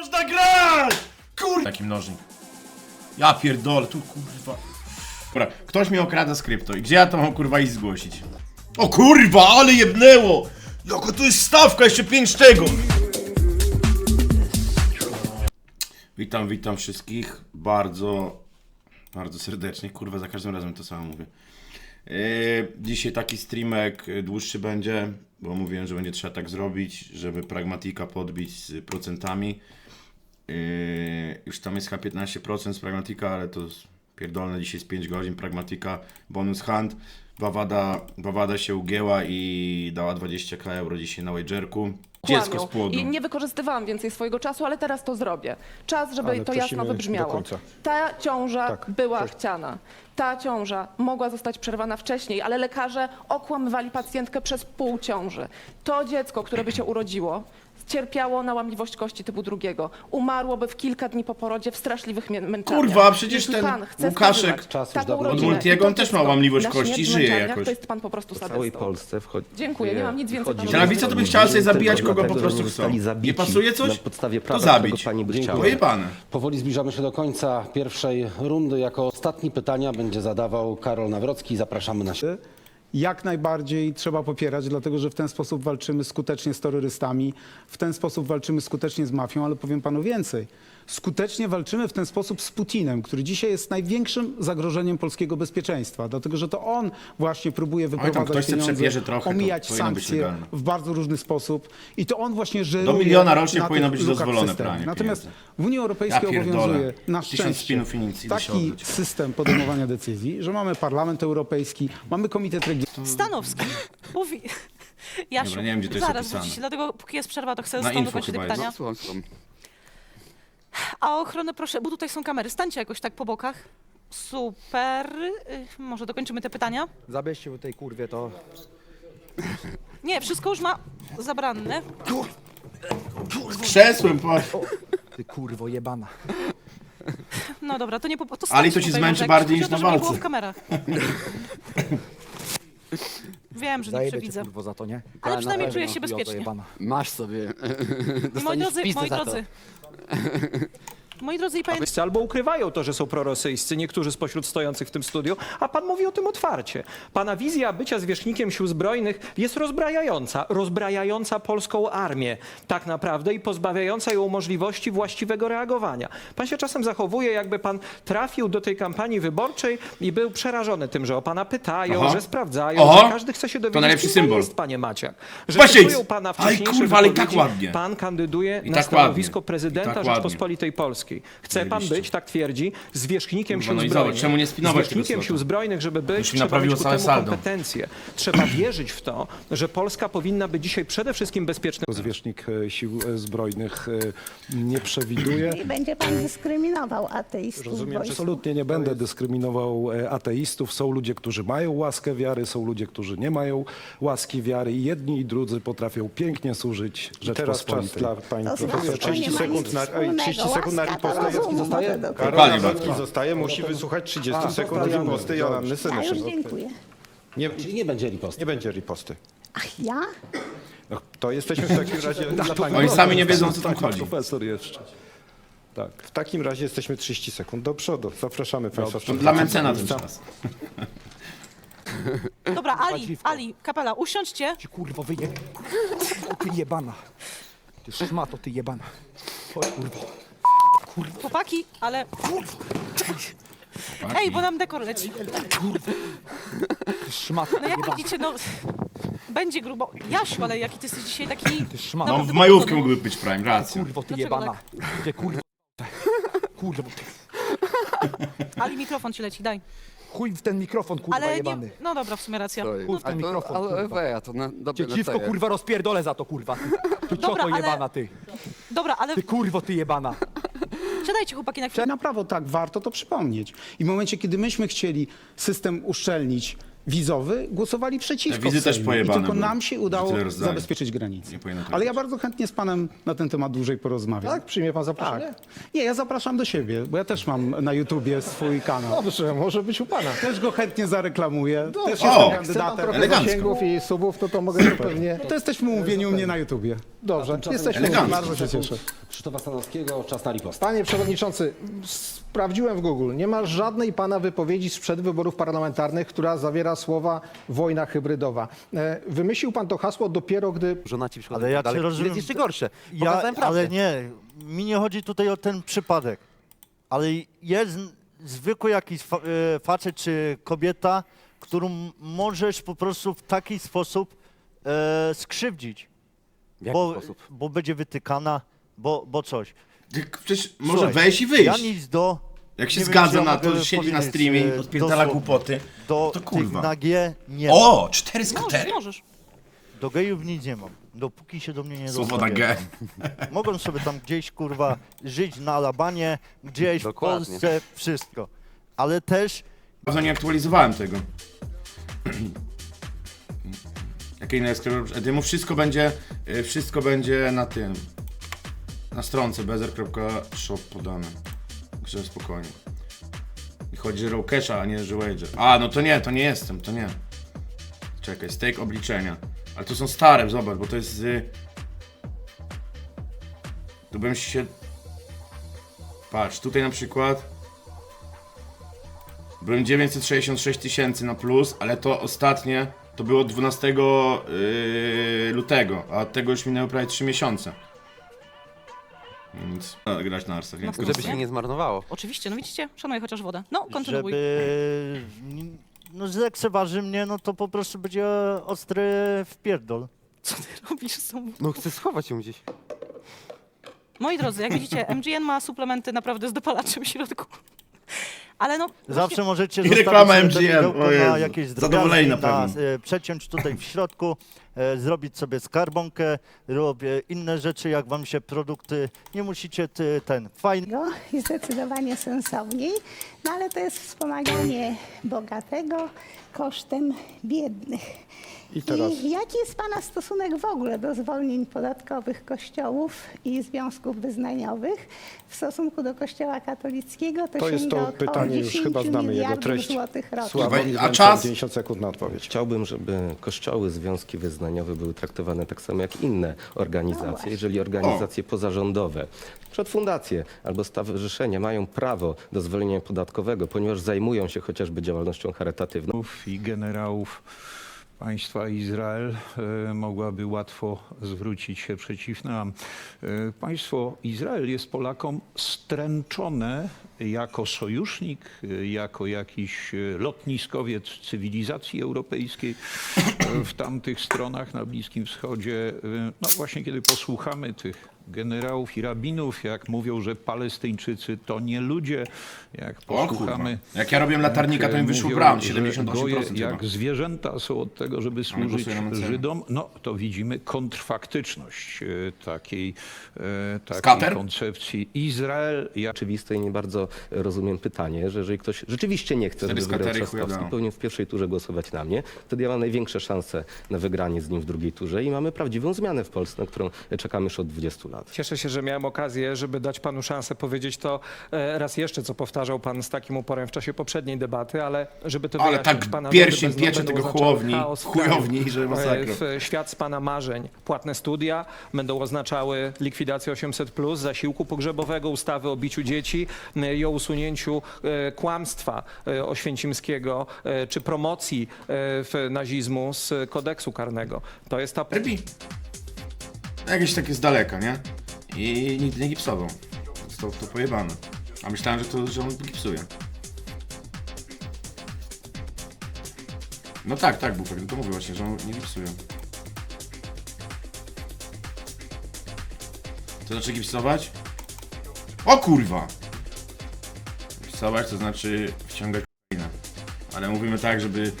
Można grać! Kur... Taki mnożnik. Ja pierdolę, tu kurwa. Dobra, ktoś mi okrada z krypto i gdzie ja to mam kurwa iść zgłosić? O kurwa, ale jebnęło! Jaka to jest stawka, jeszcze pięć tego! Witam, witam wszystkich bardzo, bardzo serdecznie. Kurwa, za każdym razem to samo mówię. Yy, dzisiaj taki streamek y, dłuższy będzie, bo mówiłem, że będzie trzeba tak zrobić, żeby pragmatika podbić z procentami. Yy, już tam jest chyba 15% z pragmatika, ale to pierdolne, dzisiaj jest 5 godzin pragmatika, bonus hand. Bawada, Bawada się ugięła i dała 20k euro dzisiaj na wagerku. Dziecko z płodu. I nie wykorzystywałam więcej swojego czasu, ale teraz to zrobię. Czas, żeby Ale to prosimy jasno do wybrzmiało. końca. Ta ciąża Tak, była proszę. chciana. Ta ciąża mogła zostać przerwana wcześniej, ale lekarze okłamywali pacjentkę przez pół ciąży. To dziecko, które by się urodziło, cierpiało na łamliwość kości typu drugiego. Umarłoby w kilka dni po porodzie w straszliwych mię- męczarniach. Kurwa, przecież Jeśli ten pan chce Łukaszek- skazywać Czas już taką dawno rodzinę Od Multiego i on też ma dziecko łamliwość na kości, śmierć w męczarniach, jakoś. To jest pan po prostu W całej sadystą. Polsce wchodzi. Dziękuję, nie mam nic więcej panu Ale wiecie, co by chciała sobie zabijać kogo po prostu chcą. Nie pasuje coś? Na podstawie To prawa, zabić. którego pani by chciała. Pojebane. Powoli zbliżamy się do końca pierwszej rundy. Jako ostatni pytania będzie zadawał Karol Nawrocki. Zapraszamy na siebie. Jak najbardziej trzeba popierać, dlatego że w ten sposób walczymy skutecznie z terrorystami, w ten sposób walczymy skutecznie z mafią, ale powiem panu więcej. Skutecznie walczymy w ten sposób z Putinem, który dzisiaj jest największym zagrożeniem polskiego bezpieczeństwa, dlatego że to on właśnie próbuje ktoś wyprowadzać se pieniądze, przebierze trochę, to omijać powinno być sankcje legalne. w bardzo różny sposób i to on właśnie żeruje Do miliona rocznie na powinno tych być lukach dozwolone pranie Natomiast pieniędzy. w Unii Europejskiej Ja pierdolę. obowiązuje na Tysiąc szczęście spinów i nic, idę się taki system podejmowania decyzji, że mamy Parlament Europejski, mamy Komitet Regionalny, Stanowski mówi. Jasiu, Dobra, nie wiem, gdzie to jest zaraz opisane. wrócicie, dlatego póki jest przerwa, to chcę Na z tobą info dokończyć te chyba jest. pytania. A o ochronę proszę, bo tutaj są kamery, stańcie jakoś tak po bokach. Super. Y, Może dokończymy te pytania? Zabierzcie mu tej kurwie to. Nie, wszystko już ma zabranne. Krzesłem, po... Ty kurwo jebana. No dobra, to nie po to Ali to ci tutaj, zmęczy może, jak bardziej chodzi o niż to, na żeby nie było walce. w kamerach. Wiem, że nie Zajebie cię przewidzę. kurwo za to, nie? Ale przynajmniej Na czuję pewno, się bezpiecznie. jebana. Masz sobie. Moi Dostaniesz drodzy, moi za to. drodzy. Moi drodzy i pamiętajcie, Wszyscy albo ukrywają to, że są prorosyjscy, niektórzy spośród stojących w tym studiu, a pan mówi o tym otwarcie. Pana wizja bycia zwierzchnikiem sił zbrojnych jest rozbrajająca, rozbrajająca polską armię tak naprawdę i pozbawiająca ją możliwości właściwego reagowania. Pan się czasem zachowuje, jakby pan trafił do tej kampanii wyborczej i był przerażony tym, że o pana pytają, Aha. że sprawdzają, Oho. że każdy chce się dowiedzieć, najlepszy kim pan symbol. jest, panie Maciak. Że Właśnie, cytują pana aj, wcześniejsze kurwa, ale tak wypowiedzi, ładnie. Pan kandyduje I na tak stanowisko ładnie. prezydenta tak ładnie. Rzeczpospolitej Polskiej. Chce pan być, tak twierdzi, zwierzchnikiem Kurwa, sił no i zbrojnych. czemu nie spinować tego Zwierzchnikiem slota? sił zbrojnych, żeby być, mi trzeba mieć ku całe temu saldo. kompetencje. Trzeba wierzyć w to, że Polska powinna być dzisiaj przede wszystkim bezpiecznym Zwierzchnik e, Sił e, Zbrojnych e, nie przewiduje. I będzie pan dyskryminował ateistów. Rozumiem, wojsku. absolutnie nie będę dyskryminował e, ateistów. Są ludzie, którzy mają łaskę wiary, są ludzie, którzy nie mają łaski wiary i jedni i drudzy potrafią pięknie służyć Teraz czas Rzeczpospolitej. dla pani To profesor. znaczy, to nie 30 ma sekund na, ej, wspólnego. 30 sekund na Łaska rozumu zostaje? Karol Dokładnie, Nawrocki zostaje, musi wysłuchać 30 A, sekund zostawiamy. riposty Joanny Ja już Senyszyn. dziękuję. Nie, Czyli nie będzie riposty. nie będzie riposty. Ach, ja? No, to jesteśmy w takim razie dla pani. Oni sami nie wiedzą, co tam Taki chodzi. profesor jeszcze. Tak. W takim razie jesteśmy 30 sekund do przodu. Zapraszamy państwa. To dla Mencena ten czas. dobra, Ali, Ali, kapela, usiądźcie. Ci kurwo wyje. Ty jebana. Ty szmato, ty jebana. Chodź kurwo. Chłopaki, ale... Ej, bo nam dekor leci. Ty szmato, No ty jak widzicie, no... Będzie grubo. Jasiu, ale jaki ty jesteś dzisiaj taki... Ty szmato. No w majówkę mógłby być Prime, racja. Kurwo, ty Dlaczego jebana. Ty kurwo. Kurwo. ty. Ali, mikrofon ci leci, daj. Chuj w ten mikrofon, kurwa Ale nie... jebany. No dobra, w sumie racja. Chuj w Ale ten to, mikrofon, ale kurwa. we, ja to na, Cię dziwko, naceję. kurwa, rozpierdolę za to, kurwa. Ty Dobra, cioto ale- jebana, ty. Dobra, ale Ty kurwo, ty jebana. Siadajcie chłopaki na chwilę. Na prawo tak, warto to przypomnieć. I w momencie, kiedy myśmy chcieli system uszczelnić wizowy, głosowali przeciwko. Wizy w też Sejmie. pojebane I tylko były, nam się udało rozdali. zabezpieczyć granice. Nie powinno tak Ale ja być. bardzo chętnie z panem na ten temat dłużej porozmawiam. Tak, przyjmie pan zaproszenie? Tak. Nie, ja zapraszam do siebie, bo ja też mam na YouTubie swój kanał. Dobrze, może być u pana. Też go chętnie zareklamuję. Też jestem pan kandydatem. trochę Elegancko. zasięgów i subów, to to mogę pewnie... To jesteśmy umówieni u mnie na YouTubie. Dobrze, jesteśmy Elegancko. bardzo się cieszę. Krzysztofa Stanowskiego, czas na ripost. Panie Przewodniczący, sprawdziłem w Google. Nie ma żadnej Pana wypowiedzi sprzed wyborów parlamentarnych, która zawiera słowa wojna hybrydowa. E, Wymyślił Pan to hasło dopiero, gdy Żona ci przychodzi Ale ja cię rozumiem. Jest jeszcze gorsze. Ja, Pokazałem prawdę. ale nie, mi nie chodzi tutaj o ten przypadek. Ale jest zwykły jakiś fa e, facet czy kobieta, którą możesz po prostu w taki sposób e, skrzywdzić. W jaki Bo, sposób? bo będzie wytykana, bo, bo coś. Ty, przecież może Słuchaj, wejść i wyjść. Ja nic do, Jak się nie wiem, zgadza czy ja na to, mogę że siedzi na powiedzieć, streamie i e, odpierdala dosłownie. głupoty. do To tych kurwa. na G nie mam. O, cztery Możesz, skutery. możesz. Do gejów nic nie mam. Dopóki się do mnie nie Swoboda dostawiają. G. Mogą sobie tam gdzieś, kurwa, żyć na Alabanie, gdzieś Dokładnie. w Polsce, wszystko. Ale też Dawno nie aktualizowałem tego. Jakie inne sklepy? Dymu wszystko będzie, y, wszystko będzie na tym. Na stronce bezer.shop podane. Także spokojnie. I chodzi, że row casha, a nie, że wager. A, no to nie, to nie jestem, to nie. Czekaj, stake obliczenia. Ale to są stare, zobacz, bo to jest z... Tu bym się... Patrz, tutaj na przykład... Byłem 966 tysięcy na plus, ale to ostatnie to było 12 yy, lutego, a od tego już minęły prawie 3 miesiące. Więc no, grać na Arsach? No, Żeby się nie zmarnowało. Oczywiście, no widzicie, szanuję chociaż wodę. No, kontynuuj. żeby no zlekceważy mnie, no to po prostu będzie ostry wpierdol. Co ty robisz z tą... No chcę schować ją gdzieś. Moi drodzy, jak widzicie, MGN ma suplementy naprawdę z dopalaczem w środku. Ale no, Zawsze możecie I zostawić reklama sobie MGM, pudełko o Jezu. na jakieś Zadowoleni drobiazgi, na na, pewno. e, przeciąć tutaj w środku, zrobić sobie skarbonkę, robię inne rzeczy, jak wam się produkty, nie musicie ty, ten, fajny Go i zdecydowanie sensowniej, no ale to jest wspomaganie bogatego kosztem biednych. I teraz- I jaki jest Pana stosunek w ogóle do zwolnień podatkowych kościołów i związków wyznaniowych w stosunku do kościoła katolickiego? To jest sięga to około pytanie, już 10 chyba znamy jego miliardów treść. złotych rocznie. Sławomir A czas? 90 sekund na odpowiedź. Chciałbym, żeby kościoły, związki były traktowane tak samo jak inne No organizacje. właśnie. Jeżeli organizacje pozarządowe, przed fundacje albo stowarzyszenia mają prawo do zwolnienia podatkowego, ponieważ zajmują się chociażby działalnością charytatywną, i generałów państwa Izrael e, mogłaby łatwo zwrócić się przeciw nam. E, Państwo Izrael jest Polakom stręczone jako sojusznik, e, jako jakiś lotniskowiec cywilizacji europejskiej w tamtych stronach na Bliskim Wschodzie. No właśnie kiedy posłuchamy tych generałów i rabinów, jak mówią, że Palestyńczycy to nie ludzie, jak O posłuchamy Jak ja robiłem latarnika, to mi jak wyszło że 78% goje jak zwierzęta są od tego, żeby służyć. Żydom, no to widzimy kontrfaktyczność e, takiej, e, takiej Skater? koncepcji. Izrael jak oczywiste i nie bardzo rozumiem pytanie, że jeżeli ktoś rzeczywiście nie chce, żeby wygrał Trzaskowski, powinien w pierwszej turze głosować na mnie. Wtedy ja mam największe szanse na wygranie z nim w drugiej turze i mamy prawdziwą zmianę w Polsce, na którą czekamy już od 20 lat. Cieszę się, że miałem okazję, żeby dać panu szansę powiedzieć to e, raz jeszcze, co powtarzał pan z takim uporem w czasie poprzedniej debaty, ale żeby to Ale wyjaśnić, tak pana pierścień bez piecze będą tego oznaczały chłowni, chaos w kraju. chujowni, że masakra. E, W świat z pana marzeń. Płatne studia będą oznaczały likwidację 800+, zasiłku pogrzebowego, ustawy o biciu dzieci e, i o usunięciu e, kłamstwa e, oświęcimskiego e, czy promocji e, w nazizmu z kodeksu karnego. To jest ta Rybi. Jakieś takie z daleka, nie? I nigdy nie gipsował. To, to pojebane. A myślałem, że, to, że on gipsuje. No tak, tak, Bufek, to mówię właśnie, że on nie gipsuje. To znaczy gipsować? O kurwa! Gipsować to znaczy wciągać k***inę. Ale mówimy tak, żeby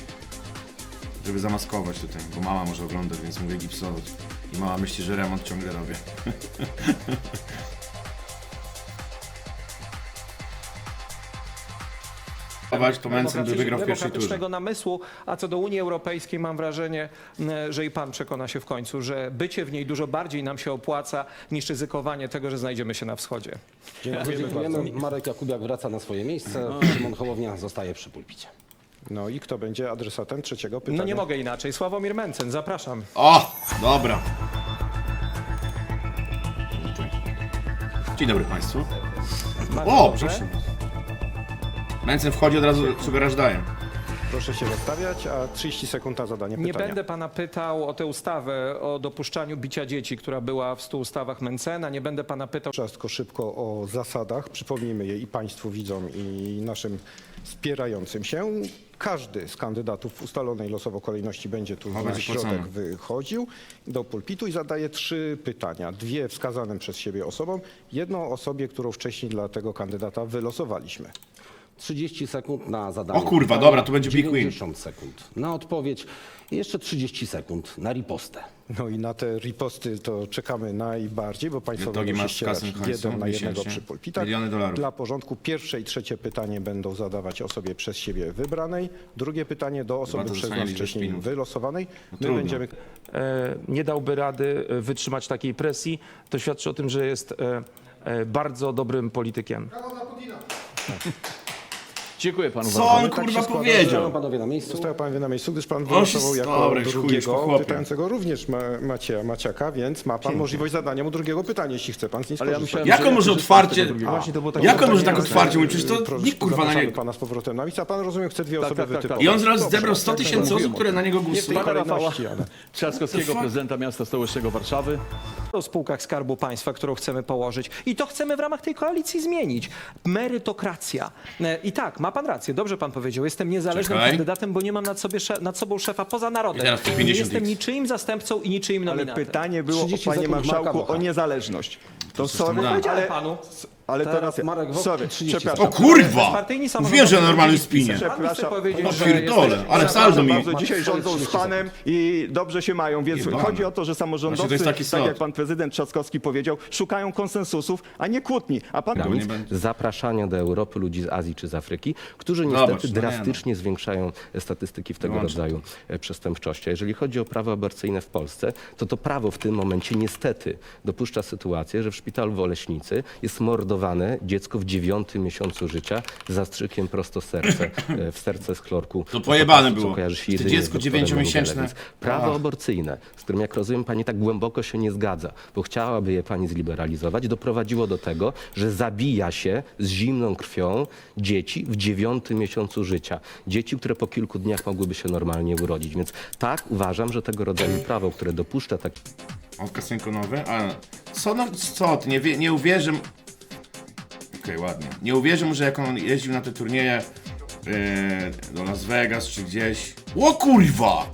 żeby zamaskować tutaj, bo mama może oglądać, więc mówię gipsować. I mama myśli, że remont ciągle robię. Chować, to Mencen by wygrał w pierwszej turze. demokratycznego namysłu, a co do Unii Europejskiej mam wrażenie, m, że i pan przekona się w końcu, że bycie w niej dużo bardziej nam się opłaca niż ryzykowanie tego, że znajdziemy się na wschodzie. Dziękujemy. Marek Jakubiak wraca na swoje miejsce, Szymon Hołownia zostaje przy pulpicie. No i kto będzie adresatem trzeciego pytania? No nie mogę inaczej. Sławomir Mencen, zapraszam. O, dobra. Dzień dobry Państwu. Bardzo O, dobrze. proszę. Wchodzi od razu, sugerujesz daje. Proszę się rozstawiać, a 30 sekund na zadanie Nie pytania. będę pana pytał o tę ustawę o dopuszczaniu bicia dzieci, która była w stu ustawach Mencena. Nie będę pana pytał. Czas tylko szybko o zasadach. Przypomnijmy je i Państwu widzom, i naszym wspierającym się. Każdy z kandydatów w ustalonej losowo kolejności będzie tu na będzie środek płacone. wychodził do pulpitu i zadaje trzy pytania. Dwie wskazanym przez siebie osobom, jedną osobie, którą wcześniej dla tego kandydata wylosowaliśmy. 30 sekund na zadanie. O kurwa, pytania, dobra, to będzie Big Win. 90 sekund na odpowiedź i jeszcze 30 sekund na ripostę. No i na te riposty to czekamy najbardziej, bo Państwo Drogi będą się masz ścierać kasę hajsu jeden na jednego miesięcznie. przy pulpitach. Miliony dolarów. Dla porządku pierwsze i trzecie pytanie będą zadawać osobie przez siebie wybranej, drugie pytanie do osoby to przez nas wcześniej spinów. wylosowanej. My trudno. będziemy e, nie dałby rady e, wytrzymać takiej presji, to świadczy o tym, że jest e, e, bardzo dobrym politykiem. Dziękuję panu Co bardzo. on tak kurwa się składa, powiedział? Panowie na miejscu. Został pan na miejscu, gdyż pan wylosował się- jako dobra, już chuj, już po drugiego chłopie. pytającego również ma, Macieja Maciaka, więc ma pan możliwość zadania mu drugiego pytania, jeśli chce pan z niej Ale ja skorzystać. myślałem, Jak że on może korzystam z otwarcie- tego drugiego. Właśnie to było takie Jak on może tak otwarcie mówić? Przecież to Proszę, nikt kurwa na zapraszamy niego. pana z powrotem na miejsce, a pan rozumiem chce dwie osoby tak, tak, tak. wytypować. I on zaraz zebrał 100 jak tysięcy osób, które na niego Nie w tej głosują. kolejności, ale... Trzaskowskiego, prezydenta miasta stołecznego Warszawy. O spółkach Skarbu Państwa, którą chcemy położyć. I to chcemy w ramach tej koalicji zmienić. Merytokracja. E, I tak, ma pan rację, dobrze pan powiedział. Jestem niezależnym Czekaj. kandydatem, bo nie mam nad, sobie, nad sobą szefa poza narodem. I teraz te nie 50 jestem X. niczyim zastępcą i niczyim Ale nominatem. pytanie było, 30 panie sekund marszałku, Bocha. o niezależność. To sorry. Powiedziałem ale, panu. Ale to Teraz raz... Marek Woch, Sorry, 30 przepraszam. O kurwa! Bezpartyjni samorządowi Mówiłem, że PiS-em. spinie. Przepraszam. O że pierdolę, jesteś- ale saldo mi... bardzo dzisiaj rządzą z 30 panem i dobrze się mają, więc Jebane. chodzi o to, że Właśnie samorządowcy, to jest taki tak slot. jak pan prezydent Trzaskowski powiedział, szukają konsensusów, a nie kłótni. A pan... Dobra, nie będzie. zapraszania do Europy ludzi z Azji czy z Afryki, którzy Zobacz, niestety no nie no. drastycznie zwiększają statystyki w tego rodzaju e, przestępczości. A jeżeli chodzi o prawo aborcyjne w Polsce, to to prawo w tym momencie niestety dopuszcza sytuację, że w szpitalu w Oleśnicy jest mordowane dziecko w dziewiątym miesiącu życia z zastrzykiem prosto w serce, e, w serce z klorku. To pojebane było. kojarzy się jedynie dziecko dziewięciomiesięczne. Prawo aborcyjne, z którym jak rozumiem pani tak głęboko się nie zgadza, bo chciałaby je pani zliberalizować, doprowadziło do tego, że zabija się z zimną krwią dzieci w dziewiątym miesiącu życia. Dzieci, które po kilku dniach mogłyby się normalnie urodzić. Więc tak uważam, że tego rodzaju prawo, które dopuszcza tak O, kasynko nowe? A, co, no, co ty, nie, nie uwierzę... Okej, ładnie. Nie uwierzę mu, że jak on jeździł na te turnieje yy, do Las Vegas czy gdzieś... O kurwa!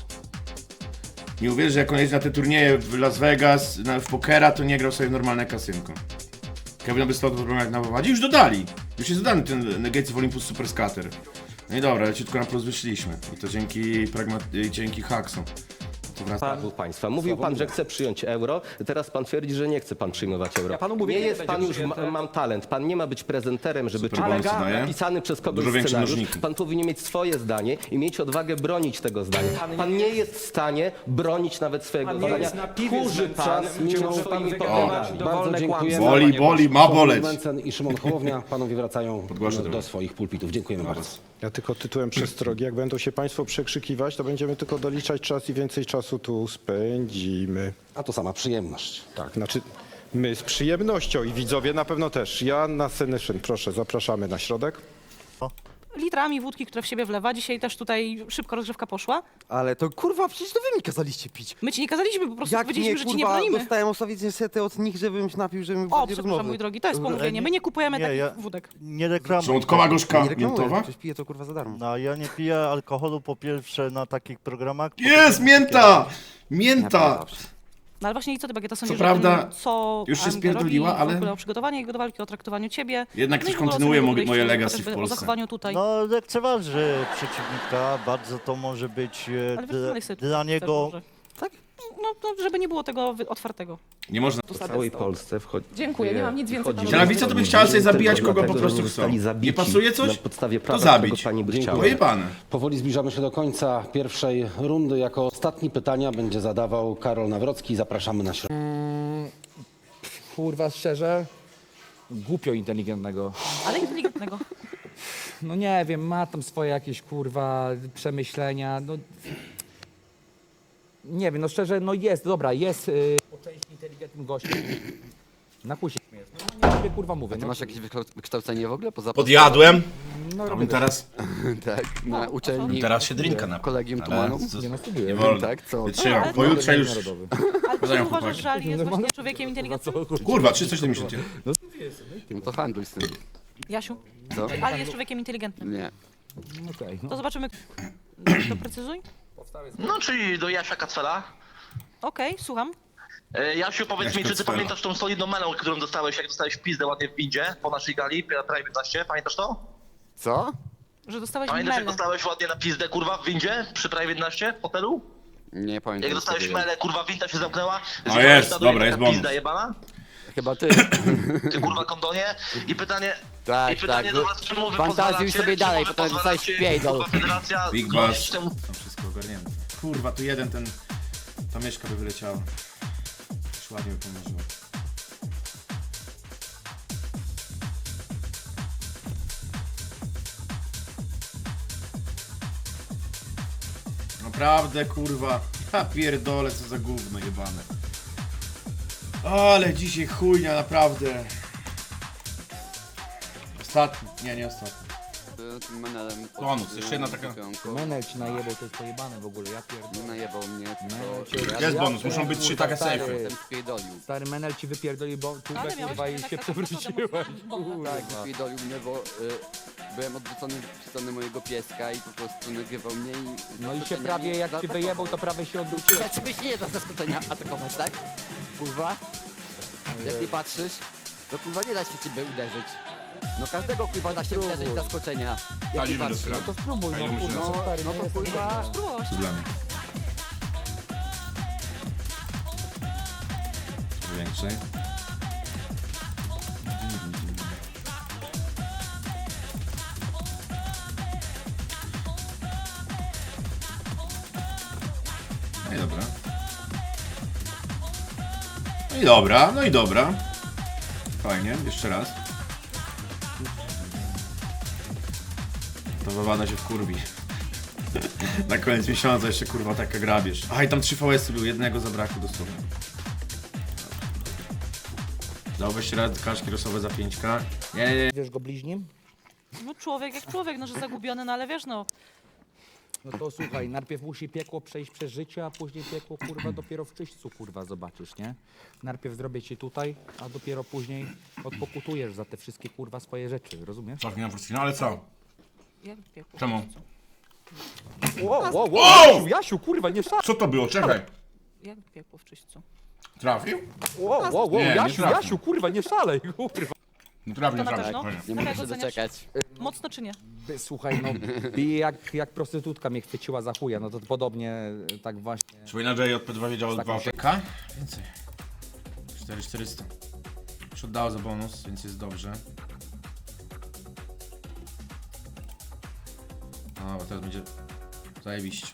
Nie uwierzę, że jak on jeździ na te turnieje w Las Vegas, na, w pokera, to nie grał sobie w normalne kasynko. Kevin by stał to jak na wywadzie. Już dodali! Już jest dodany ten Gates Olympus Super Scatter. No i dobra, leciutko na plus wyszliśmy. I to dzięki, pragma- dzięki Hacksom. Wraca. Skarbu Państwa. Mówił pan, że chce przyjąć euro, teraz pan twierdzi, że nie chce pan przyjmować euro. Ja panu mówię, nie nie jest będzie pan już, przyjęte. ma, mam talent. Pan nie ma być prezenterem, żeby Super czytać daje. napisany przez kogoś Dużo większe scenariusz. Pan powinien mieć swoje zdanie i mieć odwagę bronić tego zdania. Pan nie jest w stanie bronić nawet swojego Pan nie zdania. jest na piwie Kurzy z pan Mencen, gdzie może pan swoimi wygrywać poglądami. dowolne Bardzo kłamstwa, dziękujemy. Boli, panie boli, ma Sławomir boleć. Mencen i Szymon Hołownia, panowie wracają Podgłoszę do, trochę. do swoich pulpitów. Dziękujemy bardzo. Ja tylko tytułem przestrogi, jak będą się Państwo przekrzykiwać, to będziemy tylko doliczać czas i więcej czasu tu spędzimy. A to sama przyjemność. Tak, znaczy my z przyjemnością i widzowie na pewno też. Ja na Seneszyn, proszę, zapraszamy na środek. Litrami wódki, które w siebie wlewa. Dzisiaj też tutaj szybko rozgrzewka poszła. Ale to kurwa, przecież to wy mi kazaliście pić. My ci nie kazaliśmy, po prostu powiedzieliśmy, nie, że ci nie kurwa, bronimy. dostałem osobicie niestety od nich, żebym się napił, żebym O, bardziej przepraszam, rozmowy. mój drogi, to jest E, pomówienie. My nie kupujemy nie, takich ja- wódek. Nie reklamuj. Żołądkowa gorzka Nie reklamuję, miętowa? przecież piję to kurwa za darmo. No, ja nie piję alkoholu po pierwsze na takich programach. po Jest, drugie- mięta! Ja Mięta! zawsze. No ale właśnie i co ty, Bagieta, sądzisz Co o prawda, tym, co już się AMG spierdoliła, robi, ale- w ogóle o przygotowaniu jego do walki, o traktowaniu ciebie. Jednak no ktoś i w ogóle o kontynuuje samym mo- podejściu, moje legacy chociażby w O Polsce. zachowaniu tutaj. No, lekceważy przeciwnika, bardzo to może być e, ale dla, sobie dla niego... może. Tak? No, no, żeby nie było tego wy- otwartego. Nie można. Po całej Polsce wchodzi. Dziękuję, nie mam nic więcej wchodzi- panu Lewica to by chciała sobie zabijać kogo po prostu nie chcą. Nie pasuje coś? Na podstawie To prawa, zabić. którego pani by Dziękuję. chciała. Pojebane. Powoli zbliżamy się do końca pierwszej rundy. Jako ostatni pytania będzie zadawał Karol Nawrocki. Zapraszamy na środek. Kurwa, szczerze, głupio inteligentnego. Ale inteligentnego. No nie wiem, ma tam swoje jakieś kurwa przemyślenia. No, nie wiem, no szczerze, no jest, dobra, jest y, po części inteligentnym gościem. Na śmiejesz. No, ja sobie kurwa mówię. Ty no. masz jakieś wykształ- wykształcenie w ogóle poza Podjadłem. No, A robię teraz, Tak, na uczelni. teraz się drinka na Kolegium Tumanum? Nie no, studiuję. Nie wolno. Tak, co? Wytrzymam. Pojutrze już... Narodowy. Ale czy uważasz, chłopaki. że Ali jest właśnie człowiekiem inteligentnym? Kurwa, czy coś tam mi się dzieje? No to handluj z tym. Jasiu, Co? Ali jest człowiekiem inteligentnym. Nie. Okej, no. To zobaczymy. Doprecyzuj. No, czyli do Jasia Kacela. Okej, słucham. E, Jasiu, powiedz Jaś mi, czy ty pamiętasz tą solidną melę, którą dostałeś, jak dostałeś pizdę ładnie w windzie po naszej gali, prawie 15? Pamiętasz to? Co? Że dostałeś Pamiętasz, jak melę. dostałeś ładnie na pizdę, kurwa, w windzie przy prawie 11 w hotelu? Nie pamiętam. Jak dostałeś melę, kurwa, winda się zamknęła? O, zjebałeś jest, na dół, dobra, taka jest bonus. Pizda jebana? Chyba ty. Ty kurwa kondonie? I pytanie... Tak, I pytanie tak. do was, czemu wy Fantazjuj pozwalacie- sobie dalej, czemu wy potem dostałeś pozwalacie, pierdol. kurwa, Federacja Big Bass. temu ogarnięte. Kurwa, tu jeden ten... Ta myszka by wyleciała. Już ładnie by. Naprawdę, kurwa. Ja pierdolę, co za gówno jebane. Ale dzisiaj chujnia, naprawdę. Ostatni. Nie, nie ostatni. Tym menelem pod- jeszcze jedna taka- pionką. Menel ci najebał, to jest pojebane w ogóle, ja Nie pierdolę. najebał mnie, Menel cię- Jest bonus, muszą być trzy takie stary. sejfy. Jestem spierdolił. Stary Menel ci wypierdoli, bo tu Ale miałeś kurwa i się przewróciłem. Tak, wypierdolił mnie, bo y, byłem odwrócony w stronę mojego pieska i po prostu nagrywał mnie i... No i się prawie, jak ci zaatakował. wyjebał, to prawie się ciebie się nie da z zaskoczenia atakować, tak? Kurwa? Jak nie patrzysz, to kurwa nie da się ciebie uderzyć. No każdego kurwa da się uderzyć z zaskoczenia. Jak nie patrzysz. sklepu. No to spróbuj, no kurwa, No, stary, no to kurwa... Problemy. Większej. No i dobra. No i dobra, no i dobra. Fajnie, jeszcze raz. To wywada się w kurwi. Na koniec miesiąca jeszcze kurwa taka grabież. A i tam 3 VS-y były, jednego zabrakło dosłownie. Dałbyś radę kaszki rosowe za 5k? Nie, nie, nie. Wiesz go bliźnim? No człowiek jak człowiek, no że zagubiony, no ale wiesz, no. No to słuchaj, najpierw musi piekło przejść przez życie, a później piekło kurwa dopiero w czyśćcu kurwa zobaczysz, nie? Najpierw zrobię ci tutaj, a dopiero później odpokutujesz za te wszystkie kurwa swoje rzeczy, rozumiesz? Tak, nie mam no ale co? Jak piekło. Czemu? Wow, wow, wow! Jasiu, Jasiu, kurwa, nie szalej! Co to było? Czekaj. Jak piekło w czyśćcu. Trafił? Wow, wow, wow, Nie, nie Jasiu, trafił. Jasiu, kurwa, nie szalej, kurwa. No trafił, To nie na trafił. pewno? Nie Tak mogę się doczekać. Mocno czy nie? By- Słuchaj, no, bije jak, jak prostytutka mnie chwyciła za chuja, no to podobnie e, tak właśnie. Przypomina, że JP2 wiedział o Tak 2 mi się- K? Więcej. 4400. Już oddało za bonus, więc jest dobrze. A, bo teraz będzie zajebiście.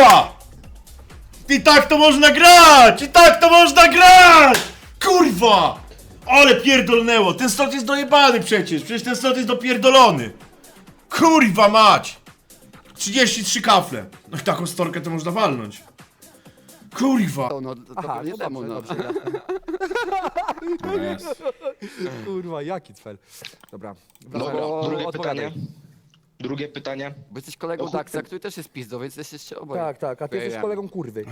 Kurwa! I tak to można grać! I tak to można grać! Kurwa! Ale pierdolnęło! Ten slot jest dojebany przecież! Przecież ten slot jest dopierdolony! Kurwa mać! 33 kafle. No i taką storkę to można walnąć. Kurwa! To, no, to Aha, pewnie no dobrze, no. Kurwa, jaki cfel. Dobra, No, Dobra, drugie odpowiadaj. Drugie pytanie. Bo jesteś kolegą Daxa, który też jest pizdą, więc jesteście oboje. Tak, tak, a ty jesteś kolegą kurwy.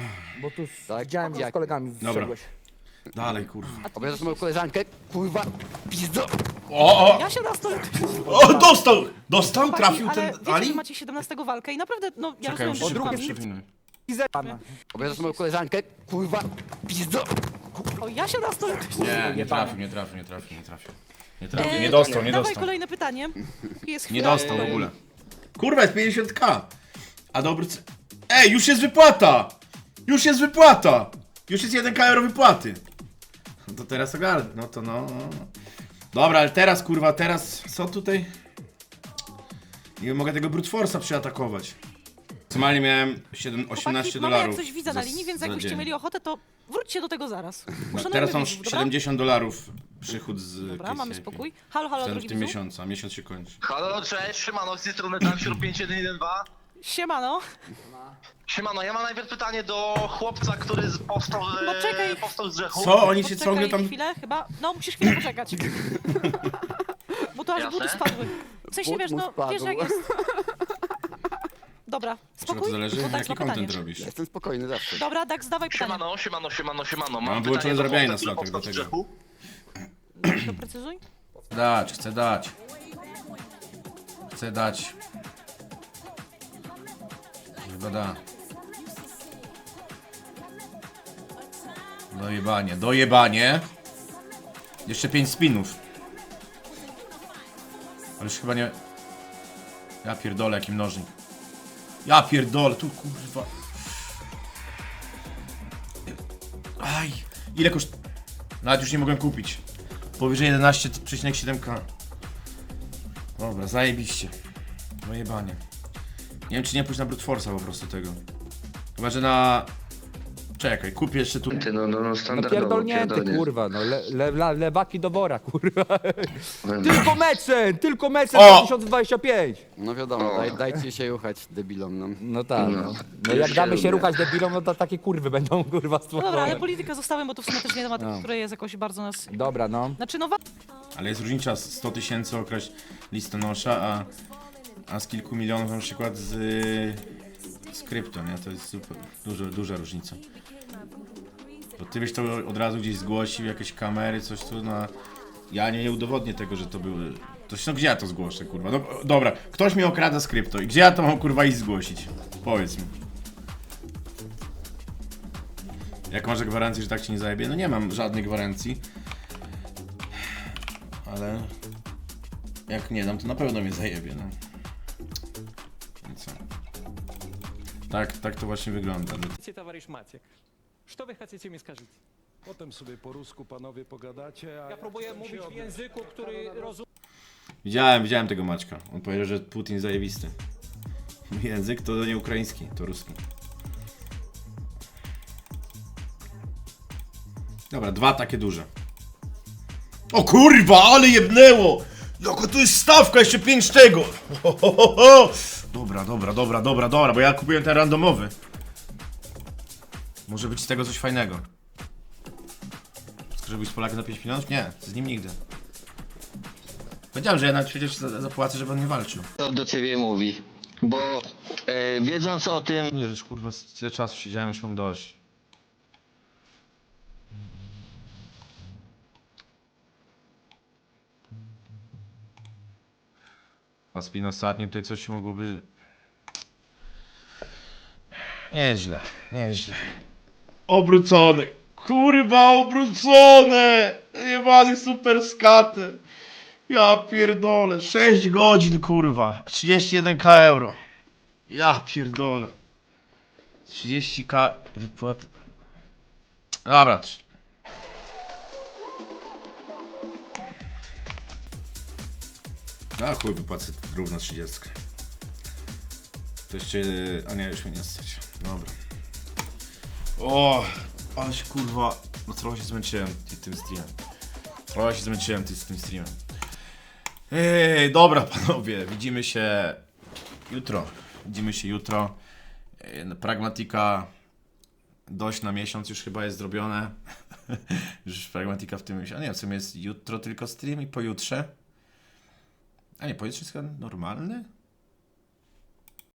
Bo tu Tak, widziałem, że z jak- kolegami Dobra. wszedłeś. Dalej, kurwa. Obrażasz moją koleżankę? Kurwa, pizdo! O, o! Ja się raz to... O, dostał! Dostał? Trafił ale ten wiecie, że Ali? macie 17 walkę i naprawdę, no ja Czekaj, rozumiem, muszę że szybko drugi... przewinąć. Pana. Obrażasz moją koleżankę? Kurwa, pizdo! O, ja się raz to... Nie, nie trafił, nie trafił, nie trafił, nie trafił. Nie trafił, Eee, nie dostał, nie Dawaj dostał. kolejne pytanie. Jest Nie chwila. dostał w ogóle. Kurwa, jest 50k. A dobry c... Ej, już jest wypłata! Już jest wypłata! Już jest 1k euro wypłaty. No to teraz ogarnę, no to no, no. no. Dobra, ale teraz kurwa, teraz co tutaj? Nie mogę tego brute force'a przyatakować. Maksymalnie miałem 7, 18 Chłopaki, mamy dolarów. jak coś widzę na za- linii, więc za jakbyście dzień. mieli ochotę, to wróćcie do tego zaraz. Uszanujmy Teraz mam widzów, dobra? 70 dolarów przychód z Dobra, mamy spokój. Halo, halo, w, drogi tym widzu. miesiącu, a miesiąc się kończy. Halo, cześć, siemano, z tej strony tam 5112. Siemano. Siemano, ja mam najpierw pytanie do chłopca, który z- powstał, e, No czekaj. powstał z grzechu. Co? Oni się Poczekaj ciągle tam... chwilę, chyba. No, musisz chwilę poczekać. Bo to aż Jasne. buty spadły. W sensie, But wiesz, mu no, spadł. wiesz jak jest. Dobra, to spokój, zależy? bo tak Jaki ma pytanie. content robisz? Jestem spokojny zawsze. Dobra, Dax, dawaj pytanie. Siemano, siemano, siemano, siemano. Mam Mam wyłączone pytanie do slotach do powstał z tego. grzechu. Doprecyzuj. Dać, chcę dać. Chcę dać. Chyba da. Dojebanie, dojebanie. Jeszcze 5 spinów. Ale już chyba nie... Ja pierdolę, jaki mnożnik. Ja pierdolę, tu kurwa. Aj, ile koszt... Nawet już nie mogłem kupić. Powyżej 11,7k. Dobra, zajebiście. No jebanie. Nie wiem, czy nie pójść na Brute Force'a po prostu tego. Chyba, że na... Czekaj, kupię jeszcze tu... No, no pierdolnięty, kurwa, no le, le, le, lewaki do wora, kurwa. Tylko mecen, tylko mecen O! 2025. No wiadomo, daj, dajcie się ruchać debilom nam. No tak, no. no jak damy się ruchać debilom, no to takie kurwy będą, kurwa, No dobra, ale stworzone. politykę zostawiam, bo to w sumie też nie temat, No. który jest jakoś bardzo nas... Dobra, no. Znaczy, no wa- Ale jest różnica z 100 tysięcy okraść listonosza, a, a z kilku milionów na przykład z, z krypto, nie? To jest super, dużo, duża różnica. To ty byś to od razu gdzieś zgłosił, jakieś kamery, coś tu na... Ja nie udowodnię tego, że to były... To, no gdzie ja to zgłoszę, kurwa? No, dobra, ktoś mnie okrada z krypto i gdzie ja to mam, kurwa, iść zgłosić? Powiedz mi. Jak masz gwarancję, że tak ci nie zajebie? No nie mam żadnej gwarancji. Ale jak nie dam, to na pewno mnie zajebie, no. I co? Tak, tak to właśnie wygląda. Товарищ Матик, что вы хотите мне скажите? Potem sobie po rusku panowie pogadacie, a Ja próbuję mówić w języku, który rozumie. Widziałem, widziałem tego Maćka. On powiedział, że Putin zajebisty. Mój język to nie ukraiński, to ruski. Dobra, dwa takie duże. O kurwa, ale jebnęło! Jaka to jest stawka, jeszcze pięć tego! Ho, ho, ho, ho. Dobra, dobra, dobra, dobra, dobra, bo ja kupiłem ten randomowy. Może być z tego coś fajnego. Żeby być z Polakiem za 5 milionów? Nie, z nim nigdy. Powiedziałem, że ja nawet przecież za- zapłacę, żeby on nie walczył. To do ciebie mówi, bo e, wiedząc o tym... Nie, że kurwa tyle czasu siedziałem, już mam dość. A spin ostatni tutaj coś mogłoby... Nieźle, nieźle. Obrócony! Kurwa, obrócone! Jebany super skater! Ja pierdolę, 6 godzin kurwa, 31k euro. Ja pierdolę. 30k wypłat. Dobra. trz- A chuj, wypłacę równo 30. To jeszcze... A nie, już mnie nie stać. Dobra. O, się kurwa... No trochę się zmęczyłem ty- tym streamem. Trochę się zmęczyłem z tym streamem. Ej, dobra panowie, widzimy się jutro. Widzimy się jutro. Ej, Pragmatika dość na miesiąc już chyba jest zrobione. już pragmatika w tym miesiącu. A nie, w sumie jest jutro tylko stream i pojutrze. A nie, pojutrze jest chyba normalny?